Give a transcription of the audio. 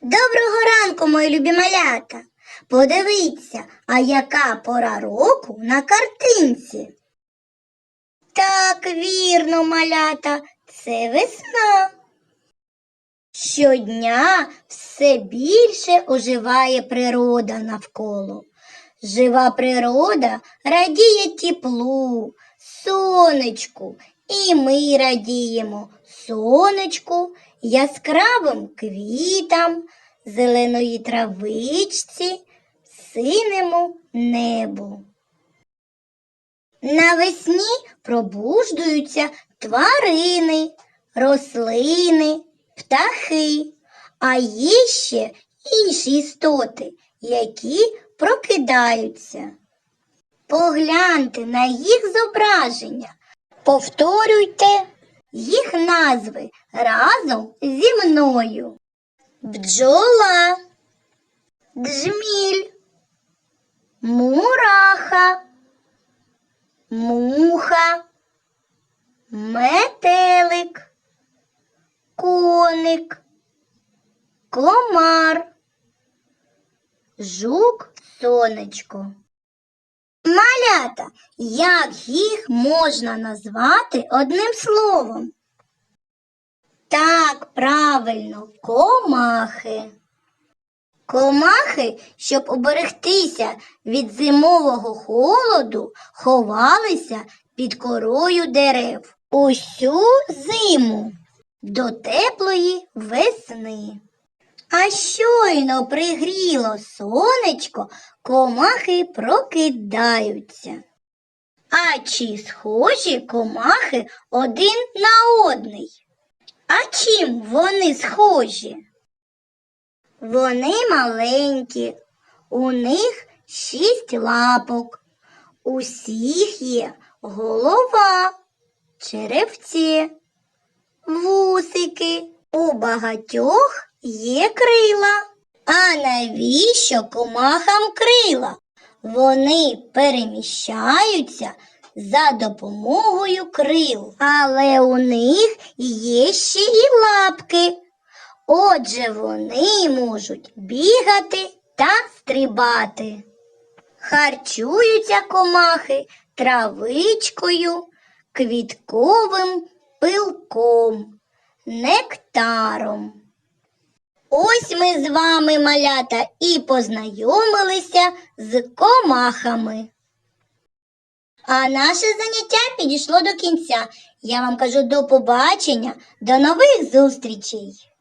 Доброго ранку, мої любі малята. Подивіться, а яка пора року на картинці. Так, вірно, малята, це весна. Щодня все більше оживає природа навколо. Жива природа радіє теплу, сонечку, і ми радіємо сонечку, яскравим квітам, зеленої травичці, синему небу. Навесні пробуждуються тварини, рослини, птахи, а є ще інші істоти, які прокидаються. Погляньте на їх зображення, повторюйте їх назви разом зі мною. Бджола, джміль, мураха, муха, метелик, коник, комар, жук, сонечко. Малята, як їх можна назвати одним словом? Так, правильно, комахи. Комахи, щоб уберегтися від зимового холоду, ховалися під корою дерев усю зиму до теплої весни. А щойно пригріло сонечко, комахи прокидаються. А чи схожі комахи один на одний? А чим вони схожі? Вони маленькі, у них шість лапок, усіх є голова, черевці, вусики, у багатьох є крила. А навіщо комахам крила? Вони переміщаються за допомогою крил, але у них є ще і лапки. Отже, вони можуть бігати та стрибати. Харчуються комахи травичкою, квітковим пилком, нектаром. Ось ми з вами, малята, і познайомилися з комахами. А наше заняття підійшло до кінця. Я вам кажу до побачення, до нових зустрічей.